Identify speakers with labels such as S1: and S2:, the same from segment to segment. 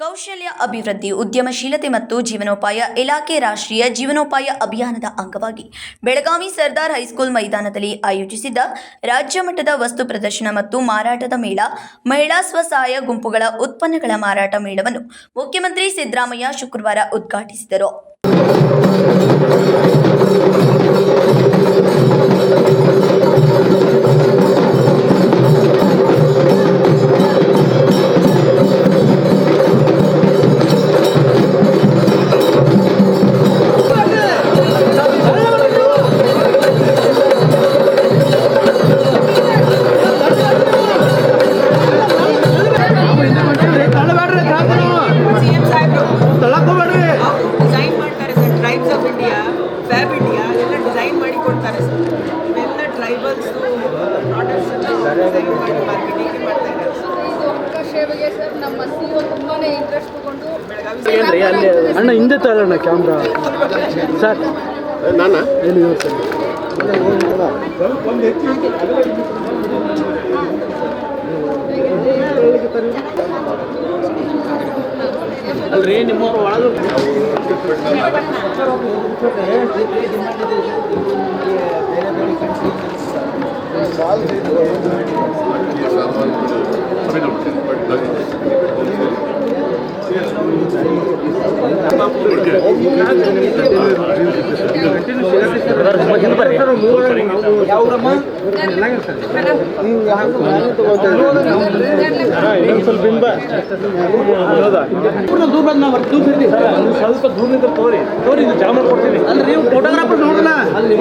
S1: ಕೌಶಲ್ಯ ಅಭಿವೃದ್ಧಿ, ಉದ್ಯಮಶೀಲತೆ ಮತ್ತು ಜೀವನೋಪಾಯ ಇಲಾಖೆ ರಾಷ್ಟ್ರೀಯ ಜೀವನೋಪಾಯ ಅಭಿಯಾನದ ಅಂಗವಾಗಿ ಬೆಳಗಾವಿ ಸರ್ದಾರ್ ಹೈಸ್ಕೂಲ್ ಮೈದಾನದಲ್ಲಿ ಆಯೋಜಿಸಿದ್ದ ರಾಜ್ಯ ಮಟ್ಟದ ವಸ್ತು ಪ್ರದರ್ಶನ ಮತ್ತು ಮಾರಾಟದ ಮೇಳ, ಮಹಿಳಾ ಸ್ವಸಹಾಯ ಗುಂಪುಗಳ ಉತ್ಪನ್ನಗಳ ಮಾರಾಟ ಮೇಳವನ್ನು ಮುಖ್ಯಮಂತ್ರಿ ಸಿದ್ದರಾಮಯ್ಯ ಶುಕ್ರವಾರ ಉದ್ಘಾಟಿಸಿದರು.
S2: ತಳ್ಳಕ್
S3: ಡಿಸೈನ್ ಮಾಡ್ತಾರೆ sir tribes of India Fabindia ಎಲ್ಲ ಡಿಸೈನ್ ಮಾಡಿ ಕೊಡ್ತಾರೆ ಸರ್. ಎಲ್ಲ ಟ್ರೈಬಲ್ಸ್ ಪ್ರಾಡಕ್ಟ್ಸ್ ಡಿಸೈನ್ ಮಾಡಿ ಮಾರ್ಕೆಟಿಂಗ್ ಮಾಡ್ತಾ ಇದ್ದಾರೆ ಸರ್.
S4: ಇದು ಅವಕಾಶ ಸರ್? ನಮ್ಮ ಸಿ ತುಂಬಾ ಇಂಟ್ರೆಸ್ಟ್ ತಗೊಂಡು
S3: ಬೆಳಗಾವಿ
S2: ಅಲ್ಲಿ ಅಣ್ಣ ಹಿಂದೆ ತರಣ್ಣ ಕ್ಯಾಮ್ರಾ ಸರ್. ನಾನ? ಎಲ್ಲಿ ಸರ್. ಅಲ್ರಿ ನಿಮ್ಮ ಒಳಗೆ ಇನ್ನೊಂದು ಸ್ವಲ್ಪ ಹಿಂದೆ ಹೌದಾ ದೂರ ಬಂದು ನಾವು ದೂರ ಇರ್ಲಿ ಸ್ವಲ್ಪ ದೂರದಿಂದ ತೋರಿ ತೋರಿ ಅಲ್ಲ ನೀವು ಫೋಟೋಗ್ರಾಫರ್ ನೋಡೋಣ. ಅಲ್ಲಿ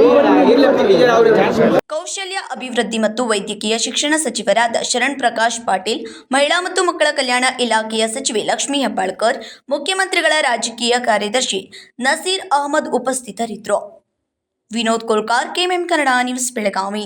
S1: ಕೌಶಲ್ಯ ಅಭಿವೃದ್ಧಿ ಮತ್ತು ವೈದ್ಯಕೀಯ ಶಿಕ್ಷಣ ಸಚಿವರಾದ ಶರಣ್ ಪ್ರಕಾಶ್ ಪಾಟೀಲ್ ಮಹಿಳಾ ಮತ್ತು ಮಕ್ಕಳ ಕಲ್ಯಾಣ ಇಲಾಖೆಯ ಸಚಿವೆ ಲಕ್ಷ್ಮಿ ಹೆಬ್ಬಾಳ್ಕರ್ ಮುಖ್ಯಮಂತ್ರಿಗಳ ರಾಜಕೀಯ ಕಾರ್ಯದರ್ಶಿ ನಸೀರ್ ಅಹಮದ್ ಉಪಸ್ಥಿತರಿದ್ದರು. Vinod Kolkar KMM Kannada news Belagavi